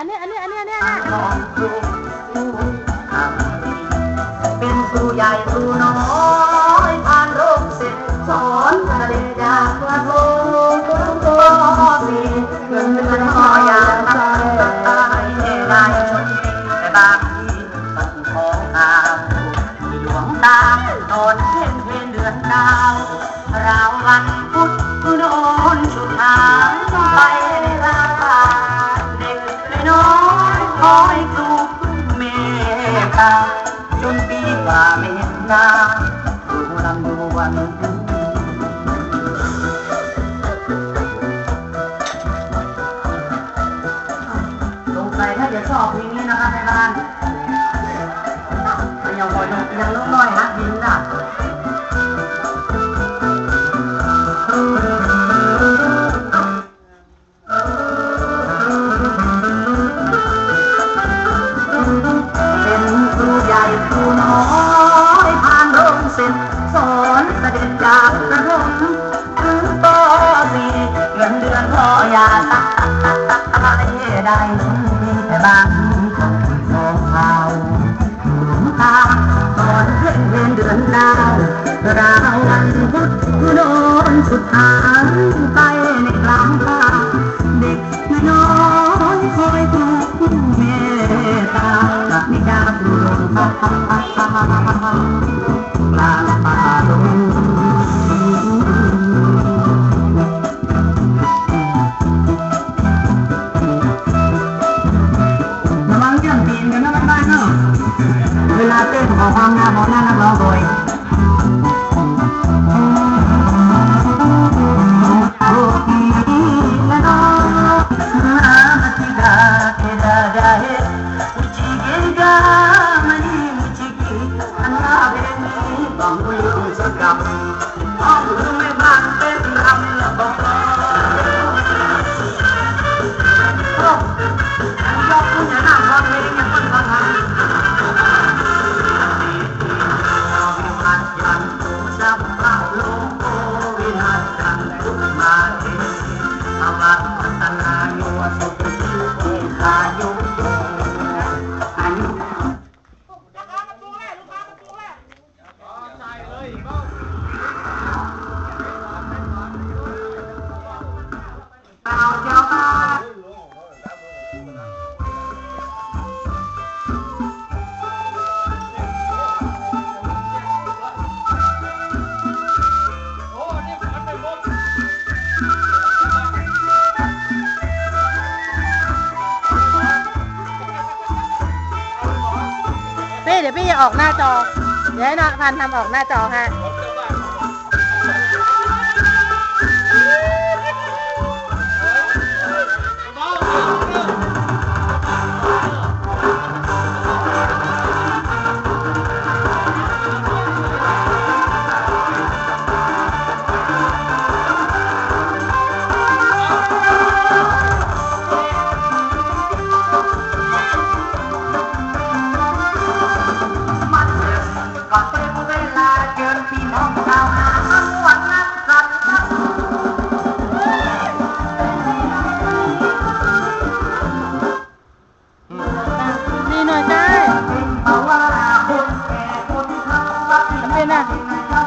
อันนี้อันนี้อันนี้อันนี้องครูทำดีเป็นครูใหญ่ครูน้อยผ่านโรคเสร็จสอนทะเลยาเพื่อโทก็มีเงินเป็นพอยาตายได้ชนแต่บางทีสัตัดของตาหลวงตานอนเพ่นเพนเดือนดาวราววันพุธโดน เห็นหน้าครูลำดวนสงสัยถ้าจะชอบเพลงนี้นะครับแม่บ้านมันยังพอยยังลูกน้อยฮักดินน่ะ อนเสด็จจากประถมถึงปสี่เงินเดือนพ่อยาตาได้ได้แต่บางทีมองข่าวหลงตาสอนเพื่อนเรียนเดือนดาวราวันพุธโดนสุดทางไปในกลางป่าเด็กน้อยคอยถูกเมตตาจากนิยามดูลงปา ลาเต้นขอค เทภวัตนาโยสุขิเอาโยอายุเอาเจ้า เดี๋ยวพี่จะออกหน้าจอ เดี๋ยวให้น้องพันทำออกหน้าจอให้ 在那儿。